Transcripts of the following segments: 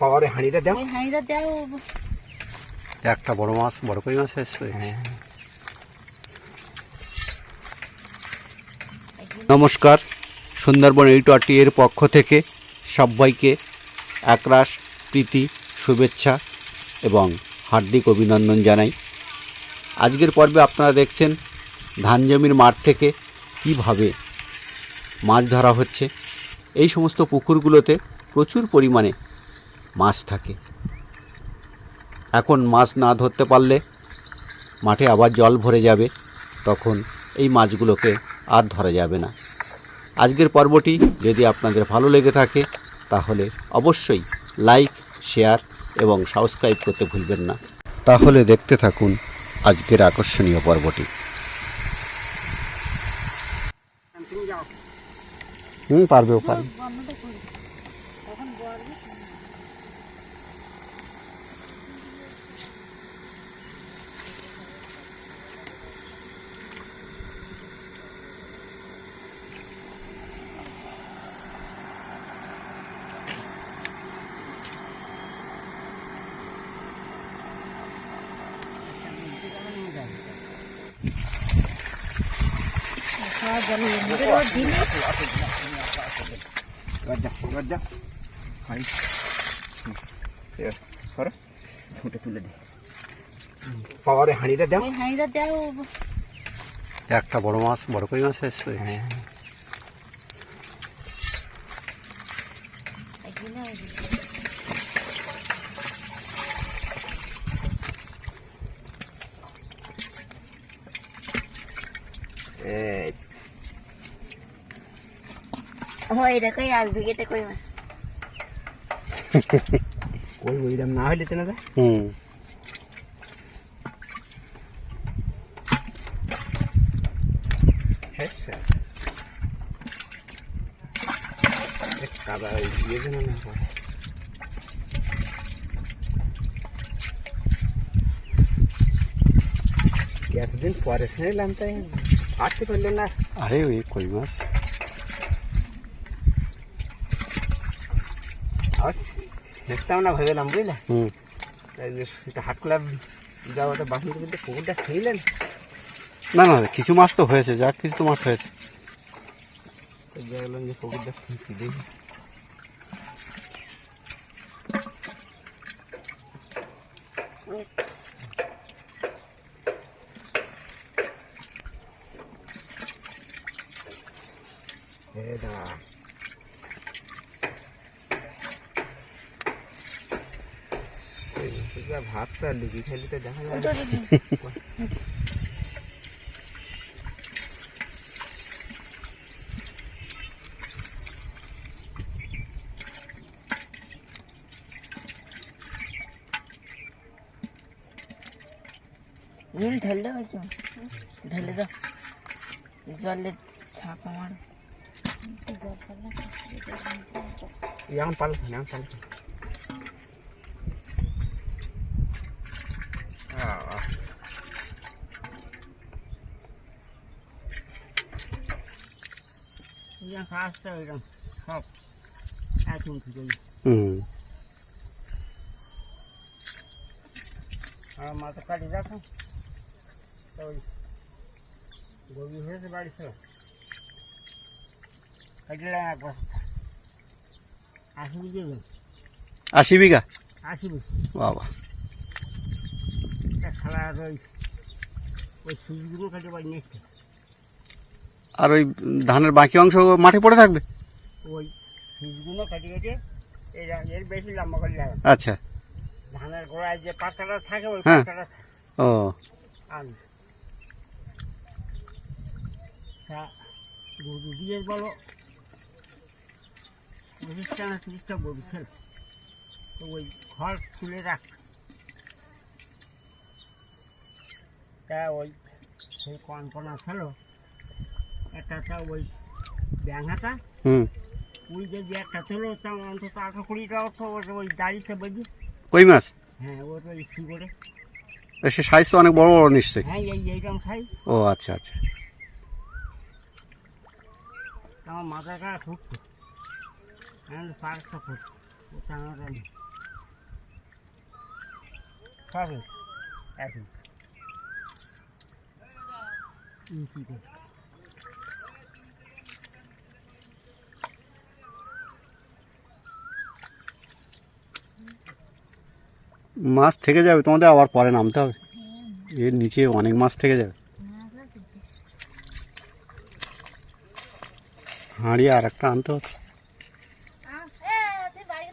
পাওয়ারে হাঁড়িটা দাও। হাঁড়িটা দাও। একটা বড় মাছ বড় কই মাছ এসছে হ্যাঁ। নমস্কার সুন্দরবন এইটটি এর পক্ষ থেকে সবাইকে একরাশ প্রীতি শুভেচ্ছা এবং হার্দিক অভিনন্দন জানাই। আজকের পর্বে আপনারা দেখছেন ধান জমির মাঠ থেকে কীভাবে মাছ ধরা হচ্ছে। এই সমস্ত পুকুরগুলোতে প্রচুর পরিমাণে মাছ থাকে। এখন মাছ না ধরতে পারলে মাঠে আবার জল ভরে যাবে, তখন এই মাছগুলোকে আর ধরা যাবে না। আজকের পর্বটি যদি আপনাদের ভালো লেগে থাকে, তাহলে অবশ্যই লাইক, শেয়ার এবং সাবস্ক্রাইব করতে ভুলবেন না। তাহলে দেখতে থাকুন আজকের আকর্ষণীয় পর্বটি। হুম, পারবে পারবে বন্যটা করি এখন বলবে খাওয়া জলে এমনি করে দিলে এবার যা এবার যা হাঁড়ি এবার করো ঠোঁটে তুলে দে। পাওয়ারে হাঁড়িটা দাও। হাঁড়িটা দাও। একটা বড় মাছ বড় কই মাছ এসছে হ্যাঁ হয় দেখো এক বিঘেতে কই মাছ ওইরকম না হইলে তো না হুম। হ্যাঁ কাদা ইয়ে যেন না। এতদিন পরে শুনলাম তাই। আসতে পারলেন না। আরে ওই কই মাছ? আর দেখতাম না ভেবেলাম বুঝলে? হুম। এই যে এটা হাট খোলা যাওয়াটা বাসন কিন্তু পুকুরটা ছিলেন না। না কিছু মাছ তো হয়েছে যাক কিছু তো মাছ হয়েছে। দেখলাম যে পুকুরটা দেখি। এ দা ভাতটা লুকি খেলি তো দেখা যায় না। নীল ঢেলে দাও একটু ঢেলে দাও জলে ছাপা মারো জল ফেলে এখন পাল এখন পাল কাজটা ওইরকম সব এখন থেকে হুম আর মাথা কাটি রাখো তো ওই গভীর হয়েছে বাড়ি তো কাটলে এক বছর আশি বুঝে আশি বিঘা আশি বুঝ বাবা খেলা ওই ওই সুইচগুলো কাটে বাড়ি নিয়ে এসছে আর ওই ধানের বাকি অংশ মাঠে পড়ে থাকবে? ওই কাটে এর বেশি লম্বা করে আচ্ছা। ধানের গোড়ায় যে পাতাটা থাকে ওই হ্যাঁ। পাতাটা ও। আন। গরু দিয়ে বলো। পঁচিশটা না তিরিশটা গরু ছিল। তো ওই ঘর খুলে রাখ। তা ওই সেই কনকনা ছিল। একটা তা ওই ব্যাঙাটা। হুম। ওই যদি একটা ছিল তা অন্তত আঠা কুড়িটাও তো ওর ওই দাড়িতে বেঁধে। কই মাছ? হ্যাঁ ওর ওই কী করে তা সে সাইজ তো অনেক বড় বড় নিশ্চয়ই। হ্যাঁ এই এইরকম খাই ও আচ্ছা আচ্ছা। আমার মাথা খারাপ ফুটছে হ্যাঁ পাঁচটা ফুট ওটা আমার সবই। একই। মাছ থেকে যাবে, তোমাদের আবার পরে নামতে হবে। এর নিচে অনেক মাছ থেকে যাবে। হাঁড়ি আর একটা আনতে হতো বাড়ি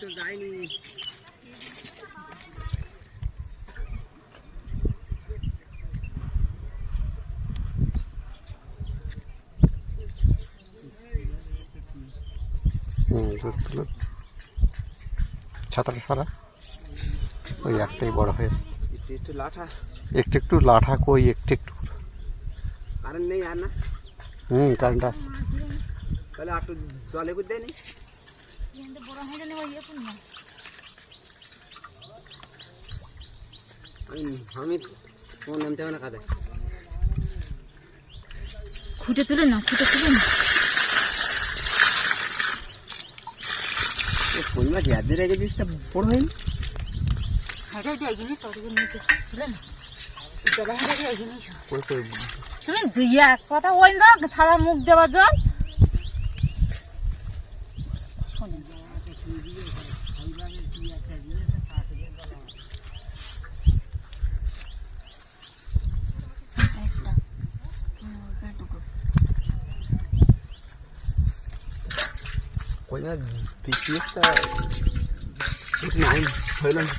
তো দুধ ছাতাটা সারা ওই একটাই বড় হয়েছে। একটু একটু লাঠা। একটু একটু লাঠা কই একটু একটু। কারেন্ট নেই আর না? হুম কারেন্ট আছে। তাহলে একটু জলে করে দেয়নি? আমি আমি তোমার নামতে হবে না খুঁটে তুলে না খুঁটে তুলে না কোন মাছ ইয়াদের রেখে দিস তা বড় হয়নি? দিয়ে এগিয়ে ততগুলো নিতে তুলে না জলে হাইটা দিয়ে এগিয়ে নিয়েছো কই কই? তুমি দুই এক কথা ওই না ছাড়া মুখ দেওয়া জল শোনেন একটা। হুম, ওইটুকু। কই মাছ পিসটা ঠিক নাই হইল না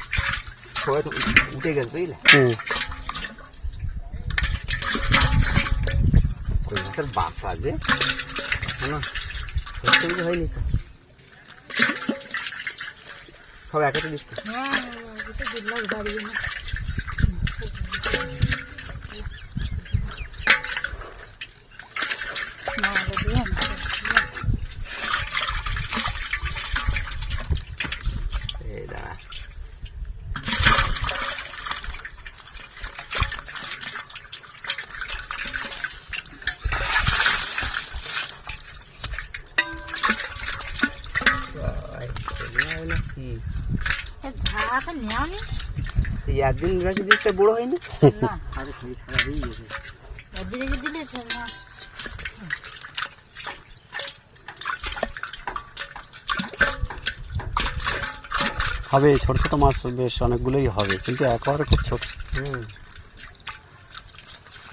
সবাই তো উঠে গেছে বুঝলে হুম কই মাছের বাচ্চা আছে না সত্যি কিছু হয়নি তো সব একাতে দিচ্ছে হ্যাঁ, ওটা দিলাম দাঁড়িয়ে না। না, ওটা দিয়ে না। এই দাঁড়া কি এ ঝাঁকা নেওনি? একদিন রেখে দিচ্ছে বড় হয়নি? হয়ে। হবে ছোট ছোট মাছ বেশ অনেকগুলোই হবে কিন্তু একেবারে খুব ছোট। হুম।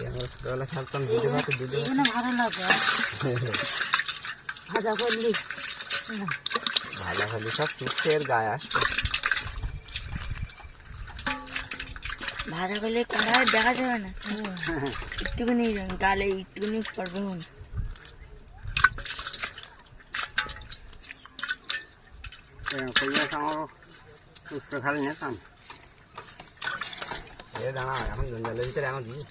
আমরা ছোটবেলা খেলতাম দুধে ভাতে দুধে ভালো লাগে। ভাজা করলি। ভালো হলে সব চুপছে এর গায়ে আসছে ভাজা করলে কড়াই দেখা যাবে না। একটুখানি গালে একটুখানি মাছ আমারও সুস্থ খালি নিতাম এ দাঁড়া এখন জঞ্জালের ভিতরে এখন দিই।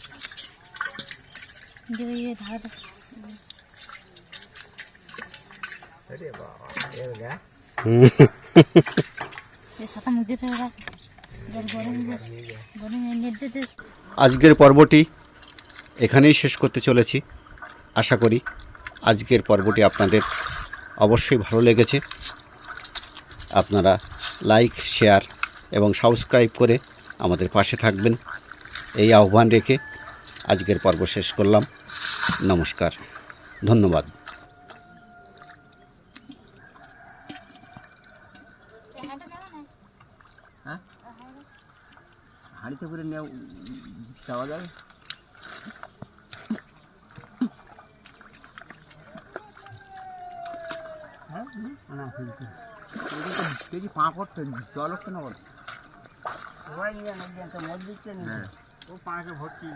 দিয়ে ধারে আরে বাবা এর গা জল গরম গরম এনে দিতে আজকের পর্বটি এখানেই শেষ করতে চলেছি। আশা করি আজকের পর্বটি আপনাদের অবশ্যই ভালো লেগেছে। আপনারা লাইক, শেয়ার এবং সাবস্ক্রাইব করে আমাদের পাশে থাকবেন। এই আহ্বান রেখে আজকের পর্ব শেষ করলাম। নমস্কার। ধন্যবাদ। হাঁড়িতে যাওয়া যাবে হ্যাঁ? না কেজি পা করতে জল হচ্ছে না বল? সবাই নিয়ে মধ্যে মধ্যে ও পাঁচে ভর্তি